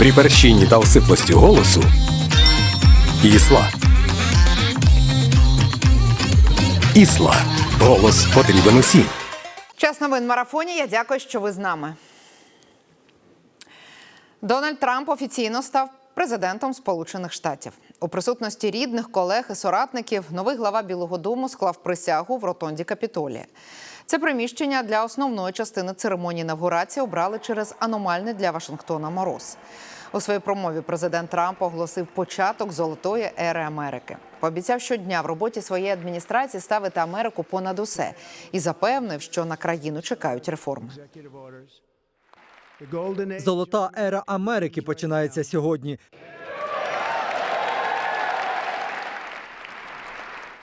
При перщині та осиплості голосу Ісла. Ісла. Голос потрібен усім. Час новин марафоні. Я дякую, що ви з нами. Дональд Трамп офіційно став президентом Сполучених Штатів. У присутності рідних, колег і соратників новий глава Білого Дому склав присягу в ротонді Капітолія. Це приміщення для основної частини церемонії інавгурації обрали через аномальний для Вашингтона мороз. У своїй промові президент Трамп оголосив початок золотої ери Америки. Пообіцяв щодня в роботі своєї адміністрації ставити Америку понад усе і запевнив, що на країну чекають реформи. Золота ера Америки починається сьогодні.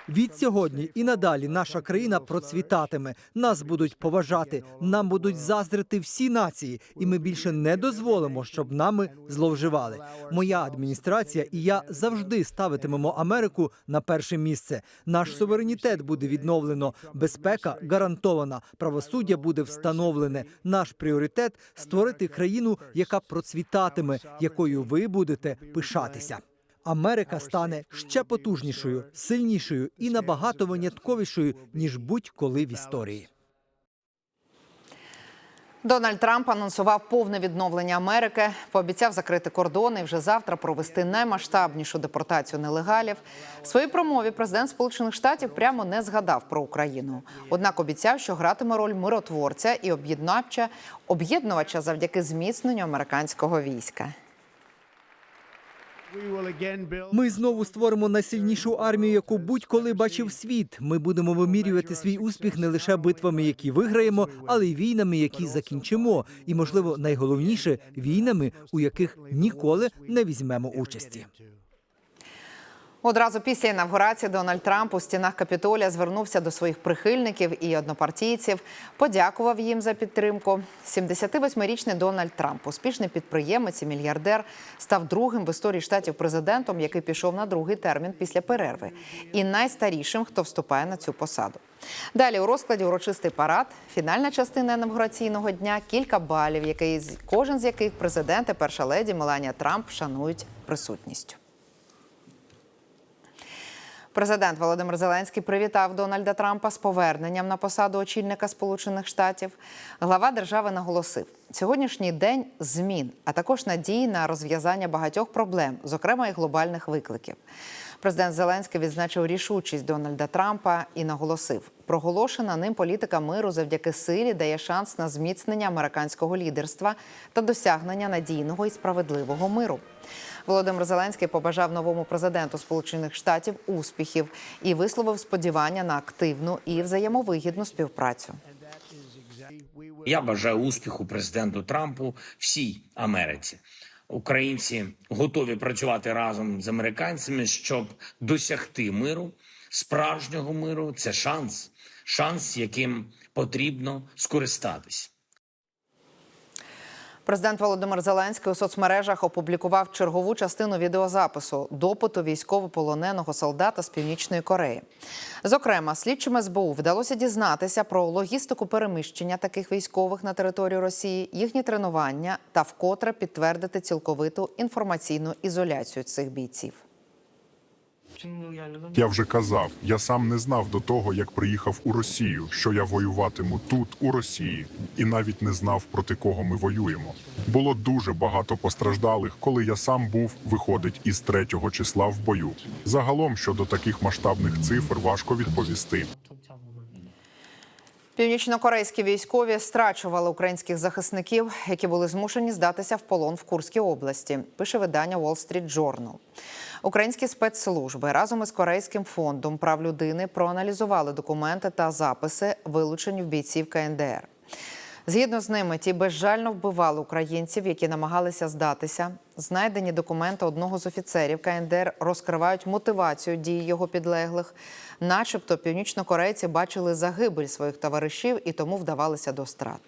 Від сьогодні і надалі наша країна процвітатиме. Нас будуть поважати, нам будуть заздрити всі нації, і ми більше не дозволимо, щоб нами зловживали. Моя адміністрація і я завжди ставитимемо Америку на перше місце. Наш суверенітет буде відновлено, безпека гарантована, правосуддя буде встановлене. Наш пріоритет створити країну, яка процвітатиме, якою ви будете пишатися. Америка стане ще потужнішою, сильнішою і набагато винятковішою ніж будь-коли в історії. Дональд Трамп анонсував повне відновлення Америки, пообіцяв закрити кордони і вже завтра провести наймасштабнішу депортацію нелегалів. В своїй промові президент Сполучених Штатів прямо не згадав про Україну. Однак обіцяв, що гратиме роль миротворця і об'єднавча об'єднувача завдяки зміцненню американського війська. Ми знову створимо найсильнішу армію, яку будь-коли бачив світ. Ми будемо вимірювати свій успіх не лише битвами, які виграємо, але й війнами, які закінчимо. І, можливо, найголовніше війнами, у яких ніколи не візьмемо участі. Одразу після інавгурації Дональд Трамп у стінах Капітолія звернувся до своїх прихильників і однопартійців, подякував їм за підтримку. 78-річний Дональд Трамп, успішний підприємець і мільярдер, став другим в історії штатів президентом, який пішов на другий термін після перерви, і найстарішим, хто вступає на цю посаду. Далі у розкладі урочистий парад, фінальна частина інавгураційного дня, кілька балів, який кожен з яких президент і перша леді Меланія Трамп шанують присутністю. Президент Володимир Зеленський привітав Дональда Трампа з поверненням на посаду очільника Сполучених Штатів. Глава держави наголосив, сьогоднішній день змін, а також надії на розв'язання багатьох проблем, зокрема і глобальних викликів. Президент Зеленський відзначив рішучість Дональда Трампа і наголосив, проголошена ним політика миру завдяки силі дає шанс на зміцнення американського лідерства та досягнення надійного і справедливого миру. Володимир Зеленський побажав новому президенту Сполучених Штатів успіхів і висловив сподівання на активну і взаємовигідну співпрацю. Я бажаю успіху президенту Трампу всій Америці. Українці готові працювати разом з американцями, щоб досягти миру, справжнього миру. Це шанс, шанс, яким потрібно скористатись. Президент Володимир Зеленський у соцмережах опублікував чергову частину відеозапису допиту військовополоненого солдата з північної Кореї. Зокрема, слідчим СБУ вдалося дізнатися про логістику переміщення таких військових на територію Росії, їхні тренування та вкотре підтвердити цілковиту інформаційну ізоляцію цих бійців. Я вже казав, я сам не знав до того, як приїхав у Росію, що я воюватиму тут, у Росії, і навіть не знав, проти кого ми воюємо. Було дуже багато постраждалих, коли я сам був, виходить, із третього числа в бою. Загалом щодо таких масштабних цифр важко відповісти. Північнокорейські військові страчували українських захисників, які були змушені здатися в полон в Курській області. Пише видання Wall Street Journal. Українські спецслужби разом із Корейським фондом прав людини проаналізували документи та записи, вилучені в бійців КНДР. Згідно з ними, ті безжально вбивали українців, які намагалися здатися. Знайдені документи одного з офіцерів КНДР розкривають мотивацію дій його підлеглих, начебто північнокорейці бачили загибель своїх товаришів і тому вдавалися до страт.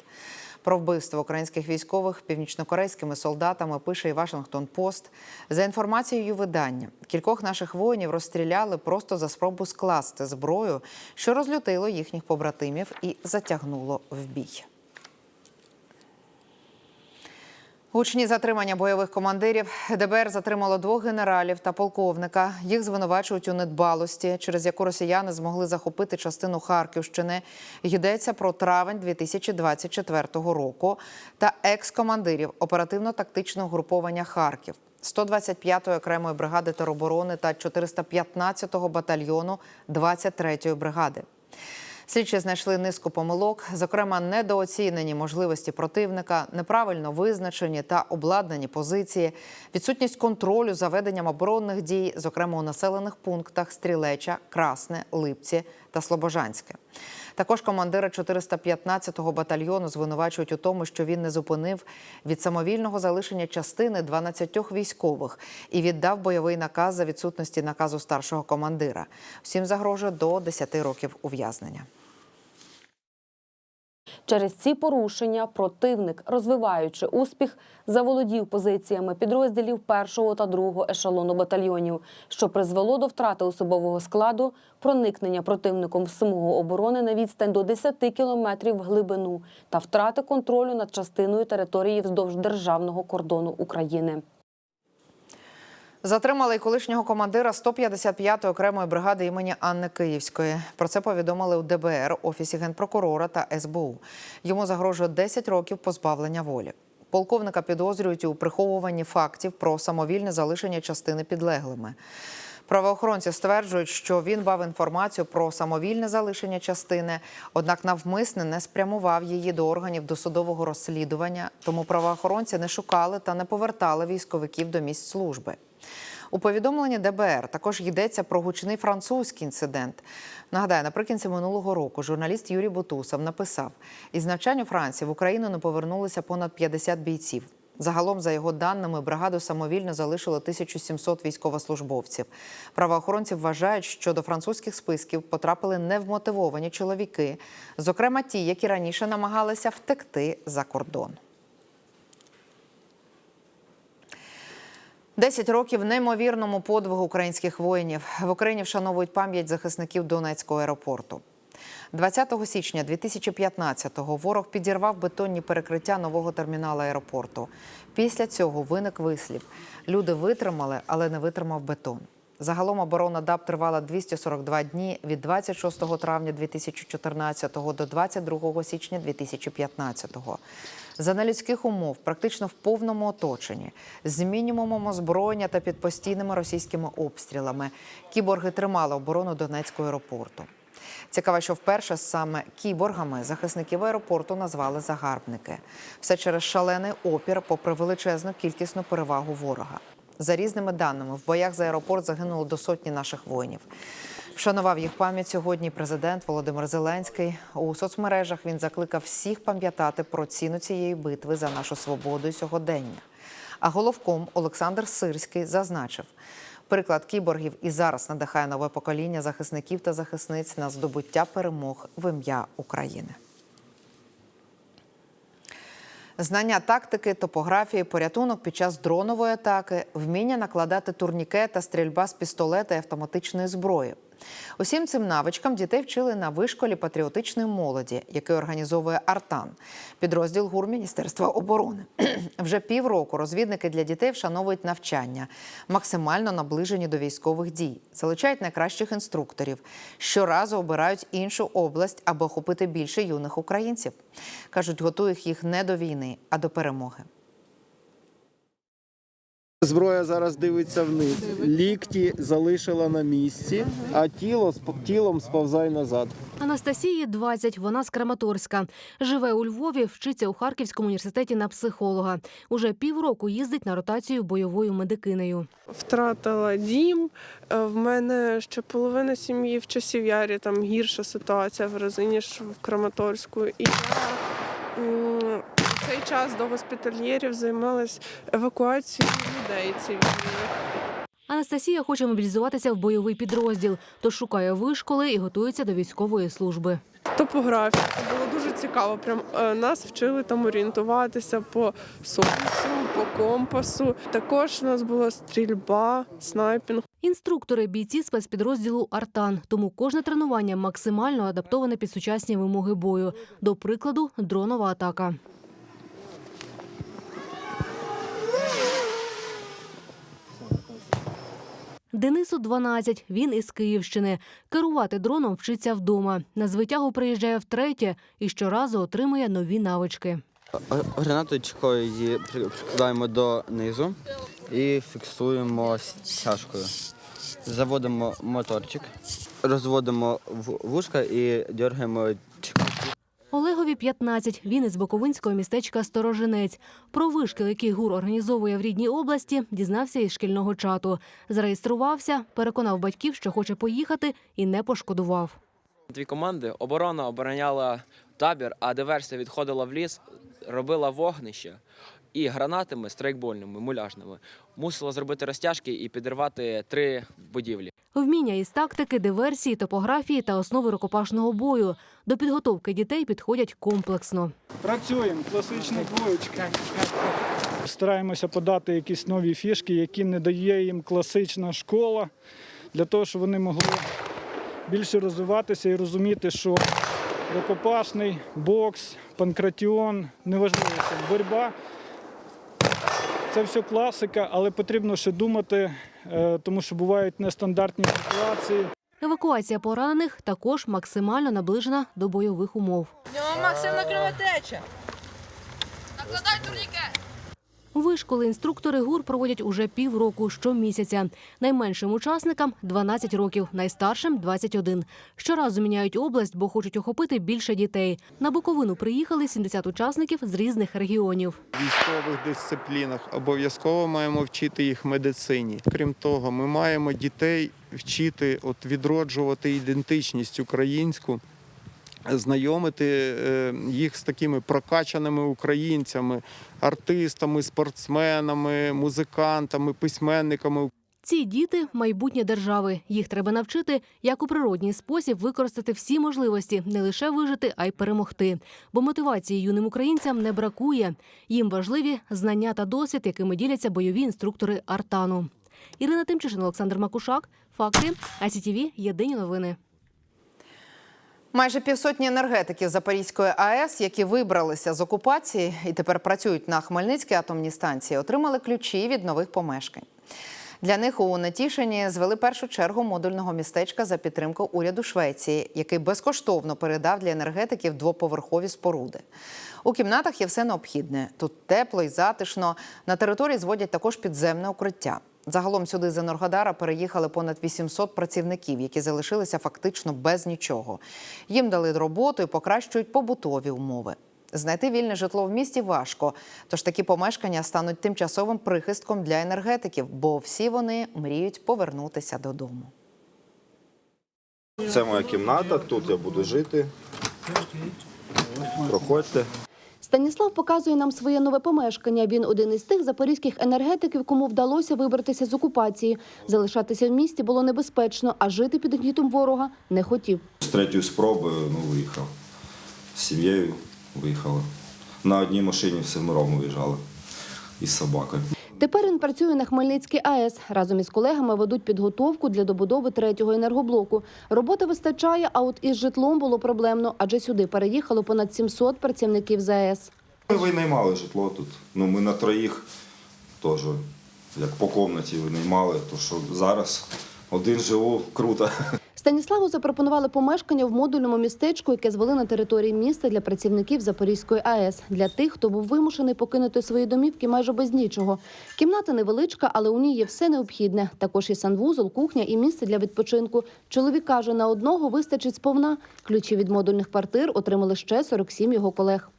Про вбивство українських військових північнокорейськими солдатами пише і Вашингтон Пост. За інформацією видання, кількох наших воїнів розстріляли просто за спробу скласти зброю, що розлютило їхніх побратимів і затягнуло в бій. Гучні затримання бойових командирів ДБР затримало двох генералів та полковника. Їх звинувачують у недбалості, через яку росіяни змогли захопити частину Харківщини. Йдеться про травень 2024 року та екс-командирів оперативно-тактичного груповання Харків. 125-ї окремої бригади тероборони та 415-го батальйону 23-ї бригади. Слідчі знайшли низку помилок, зокрема, недооцінені можливості противника, неправильно визначені та обладнані позиції, відсутність контролю за веденням оборонних дій, зокрема у населених пунктах Стрілеча, Красне, Липці та Слобожанське. Також командира 415-го батальйону звинувачують у тому, що він не зупинив від самовільного залишення частини 12 військових і віддав бойовий наказ за відсутності наказу старшого командира. Всім загрожує до 10 років ув'язнення. Через ці порушення противник, розвиваючи успіх, заволодів позиціями підрозділів першого та другого ешелону батальйонів, що призвело до втрати особового складу, проникнення противником смугу оборони на відстань до 10 кілометрів в глибину та втрати контролю над частиною території вздовж державного кордону України. Затримали й колишнього командира 155-ї окремої бригади імені Анни Київської. Про це повідомили у ДБР, Офісі генпрокурора та СБУ. Йому загрожує 10 років позбавлення волі. Полковника підозрюють у приховуванні фактів про самовільне залишення частини підлеглими. Правоохоронці стверджують, що він бав інформацію про самовільне залишення частини, однак навмисне не спрямував її до органів досудового розслідування. Тому правоохоронці не шукали та не повертали військовиків до місць служби. У повідомленні ДБР також йдеться про гучний французький інцидент. Нагадаю, наприкінці минулого року журналіст Юрій Бутусов написав: із навчань у Франції в Україну не повернулися понад 50 бійців. Загалом, за його даними, бригаду самовільно залишило 1700 військовослужбовців. Правоохоронці вважають, що до французьких списків потрапили невмотивовані чоловіки, зокрема ті, які раніше намагалися втекти за кордон. Десять років неймовірному подвигу українських воїнів в Україні вшановують пам'ять захисників Донецького аеропорту. 20 січня 2015-го ворог підірвав бетонні перекриття нового терміналу аеропорту. Після цього виник вислів: люди витримали, але не витримав бетон. Загалом оборона ДАБ тривала 242 дні від 26 травня 2014 до 22 січня 2015. За нелюдських умов, практично в повному оточенні, з мінімумом озброєння та під постійними російськими обстрілами, кіборги тримали оборону Донецького аеропорту. Цікаво, що вперше саме кіборгами захисників аеропорту назвали загарбники. Все через шалений опір, попри величезну кількісну перевагу ворога. За різними даними, в боях за аеропорт загинуло до сотні наших воїнів. Вшанував їх пам'ять сьогодні президент Володимир Зеленський. У соцмережах він закликав всіх пам'ятати про ціну цієї битви за нашу свободу і сьогодення. А головком Олександр Сирський зазначив, приклад кіборгів і зараз надихає нове покоління захисників та захисниць на здобуття перемог в ім'я України. Знання тактики, топографії, порятунок під час дронової атаки, вміння накладати турніке та стрільба з пістолета і автоматичної зброї. Усім цим навичкам дітей вчили на вишколі патріотичної молоді, який організовує Артан, підрозділ ГУР Міністерства оборони. Вже півроку розвідники для дітей вшановують навчання, максимально наближені до військових дій, залучають найкращих інструкторів. Щоразу обирають іншу область, аби охопити більше юних українців. кажуть, готують їх не до війни, а до перемоги. Зброя зараз дивиться вниз. Лікті залишила на місці, а тіло сп- тілом сповзає назад. Анастасії 20, вона з Краматорська. Живе у Львові, вчиться у Харківському університеті на психолога. Уже півроку їздить на ротацію бойовою медикинею. Втратила дім. Е, В мене ще половина сім'ї в часів ярі там гірша ситуація в рази, ніж в Краматорську. І я цей час до госпітальєрів займалась евакуацією людей цивільних. Анастасія хоче мобілізуватися в бойовий підрозділ, тож шукає вишколи і готується до військової служби. Топографія це було дуже цікаво. Прям е, нас вчили там орієнтуватися по сонцю, по компасу. Також у нас була стрільба, снайпінг. Інструктори бійці спецпідрозділу Артан, тому кожне тренування максимально адаптоване під сучасні вимоги бою. До прикладу, дронова атака. Денису 12, він із Київщини. Керувати дроном вчиться вдома. На звитягу приїжджає втретє і щоразу отримує нові навички. Гранаточкою її прикладаємо донизу і фіксуємо стяжкою. Заводимо моторчик, розводимо вушка і дергаємо Олегові 15. Він із Буковинського містечка Сторожинець. Про вишкіл, який ГУР організовує в рідній області, дізнався із шкільного чату. Зареєструвався, переконав батьків, що хоче поїхати, і не пошкодував. Дві команди. Оборона обороняла табір, а диверсія відходила в ліс, робила вогнище і гранатами страйкбольними, муляжними мусила зробити розтяжки і підірвати три будівлі. Вміння із тактики, диверсії, топографії та основи рукопашного бою. До підготовки дітей підходять комплексно. Працюємо, класичні двоєчки. Стараємося подати якісь нові фішки, які не дає їм класична школа, для того, щоб вони могли більше розвиватися і розуміти, що рукопашний, бокс, панкратіон, неважливо, це боротьба. Це все класика, але потрібно ще думати, е, тому що бувають нестандартні ситуації. Евакуація поранених також максимально наближена до бойових умов. Максимна кровотеча. Вишколи інструктори ГУР проводять уже півроку щомісяця. Найменшим учасникам 12 років, найстаршим 21. Щоразу міняють область, бо хочуть охопити більше дітей. На Буковину приїхали 70 учасників з різних регіонів. військових дисциплінах. Обов'язково маємо вчити їх медицині. Крім того, ми маємо дітей вчити от відроджувати ідентичність українську. Знайомити е, їх з такими прокачаними українцями, артистами, спортсменами, музикантами, письменниками. Ці діти майбутнє держави. Їх треба навчити, як у природній спосіб використати всі можливості, не лише вижити, а й перемогти. Бо мотивації юним українцям не бракує. Їм важливі знання та досвід, якими діляться бойові інструктори Артану. Ірина Тимчишин, Олександр Макушак. Факти. АСІТІВІ. Єдині новини. Майже півсотні енергетиків Запорізької АЕС, які вибралися з окупації і тепер працюють на Хмельницькій атомній станції, отримали ключі від нових помешкань. Для них у Нетішині звели першу чергу модульного містечка за підтримку уряду Швеції, який безкоштовно передав для енергетиків двоповерхові споруди. У кімнатах є все необхідне. Тут тепло і затишно. На території зводять також підземне укриття. Загалом сюди з Енергодара переїхали понад 800 працівників, які залишилися фактично без нічого. Їм дали роботу і покращують побутові умови. Знайти вільне житло в місті важко, тож такі помешкання стануть тимчасовим прихистком для енергетиків, бо всі вони мріють повернутися додому. Це моя кімната, тут я буду жити. Проходьте. Станіслав показує нам своє нове помешкання. Він один із тих запорізьких енергетиків, кому вдалося вибратися з окупації. Залишатися в місті було небезпечно, а жити під гнітом ворога не хотів. З третьої спроби ну, виїхав. З сім'єю виїхали. На одній машині все миром виїжджали. Із собакою. Тепер він працює на Хмельницькій АЕС. Разом із колегами ведуть підготовку для добудови третього енергоблоку. Роботи вистачає, а от із житлом було проблемно, адже сюди переїхало понад 700 працівників з АЕС. Ми винаймали житло тут. Ну, ми на троїх теж, як по комнаті винаймали, то що зараз один живу, круто. Станіславу запропонували помешкання в модульному містечку, яке звели на території міста для працівників Запорізької АЕС. Для тих, хто був вимушений покинути свої домівки майже без нічого. Кімната невеличка, але у ній є все необхідне. Також є санвузол, кухня і місце для відпочинку. Чоловік каже, на одного вистачить сповна. Ключі від модульних квартир отримали ще 47 його колег.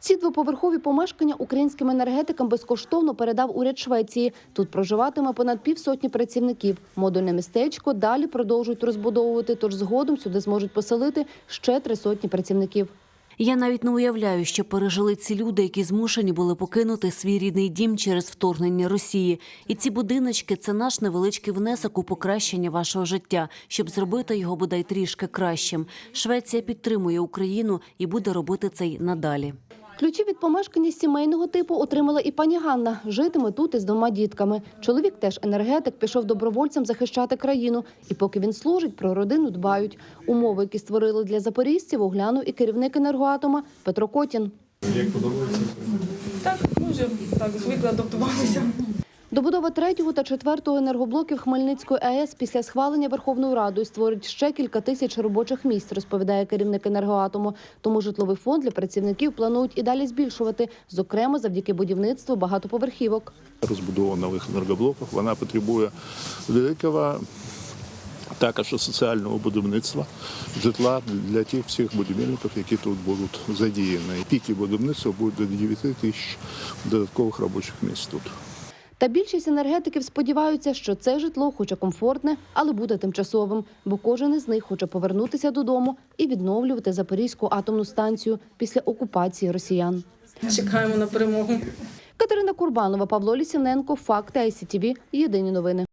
Ці двоповерхові помешкання українським енергетикам безкоштовно передав уряд Швеції. Тут проживатиме понад півсотні працівників. Модульне містечко далі продовжують розбудовувати, тож згодом сюди зможуть поселити ще три сотні працівників. Я навіть не уявляю, що пережили ці люди, які змушені були покинути свій рідний дім через вторгнення Росії. І ці будиночки це наш невеличкий внесок у покращення вашого життя, щоб зробити його бодай трішки кращим. Швеція підтримує Україну і буде робити це й надалі. Ключі від помешкання сімейного типу отримала і пані Ганна. Житиме тут із двома дітками. Чоловік теж енергетик, пішов добровольцем захищати країну. І поки він служить, про родину дбають. Умови, які створили для запорізців, оглянув і керівник енергоатома Петро Котін. Як подобається? Так, ми вже так звикли адаптувалися. Добудова третього та четвертого енергоблоків Хмельницької АЕС після схвалення Верховною Радою створить ще кілька тисяч робочих місць, розповідає керівник енергоатому. Тому житловий фонд для працівників планують і далі збільшувати, зокрема завдяки будівництву багатоповерхівок. Розбудова нових енергоблоків вона потребує великого також соціального будівництва житла для тих всіх будівельників, які тут будуть задіяні. Піки будівництва будуть до 9 тисяч додаткових робочих місць тут. Та більшість енергетиків сподіваються, що це житло, хоча комфортне, але буде тимчасовим, бо кожен із них хоче повернутися додому і відновлювати Запорізьку атомну станцію після окупації росіян. Чекаємо на перемогу. Катерина Курбанова, Павло Лісівненко, Факти ICTV, Єдині новини.